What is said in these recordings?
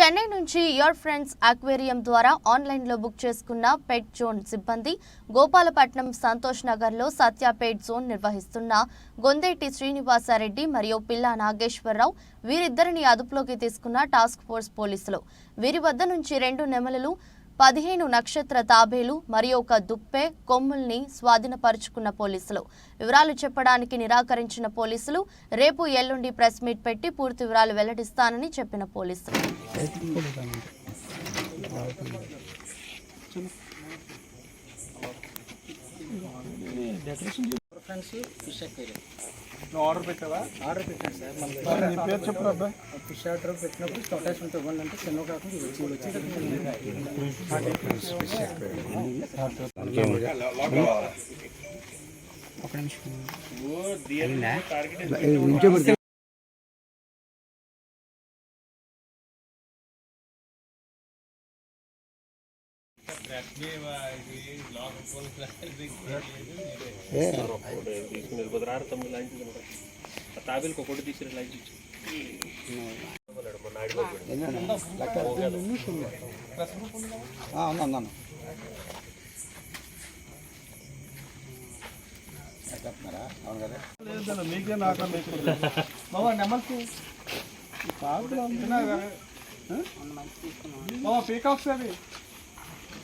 చెన్నై నుంచి your friends aquarium ద్వారా ఆన్లైన్లో బుక్ చేసుకున్న పెట్ జోన్ సిబ్బంది గోపాలపట్నం సంతోష్ నగర్లో సత్య పెట్ జోన్ నిర్వహిస్తున్న గొందేటి శ్రీనివాసారెడ్డి మరియు పిల్లా నాగేశ్వరరావు వీరిద్దరిని అదుపులోకి తీసుకున్న టాస్క్ ఫోర్స్ పోలీసులు. వీరి వద్ద నుంచి రెండు నెమలలు పదిహేను నక్షత్ర తాబేలు మరియు ఒక దుప్పే కొమ్ముల్ని స్వాధీనపరుచుకున్న పోలీసులు. వివరాలు చెప్పడానికి నిరాకరించిన పోలీసులు రేపు ఎల్లుండి ప్రెస్ మీట్ పెట్టి పూర్తి వివరాలు వెల్లడిస్తానని చెప్పిన పోలీసులు. ఫ్రెండ్స్ ఫిష్ అక్వేరియం నువ్వు ఆర్డర్ పెట్టావా? ఆర్డర్ పెట్టాను సార్ మన పేరు చెప్పు అబ్బాయి ఫిష్ ఆర్డర్ పెట్టినప్పుడు స్టోటేషన్ ఉంటే ఇవ్వండి అంటే చిన్న కాకుండా వచ్చి వచ్చి తాబేలు ఒకటి తీసిన లైన్ అవును అన్నాను లేదన్న నీకే నాకా మీకు బాబా నెమల్కి బాబా పీకాక్స్ అవి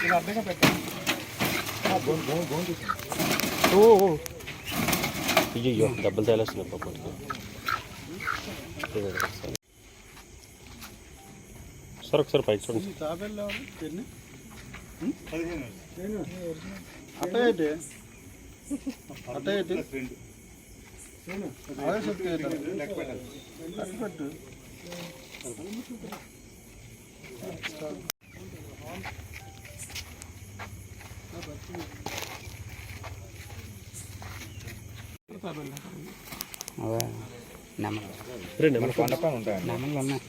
నేను అర్థంగా పెట్టాను అయ్యో డబ్బులు తేలేస్తున్నాయి పాపం సార్ ఒకసారి పైకి చూడండి తాబేళ్ళు ఎన్ని అట్ట ఏంటి అట్ట ఏంటి అదే చెప్తే అట్ట పెట్టు రండి నెమలి కొండపై ఉంటాయి నెమలు ఉన్నాయి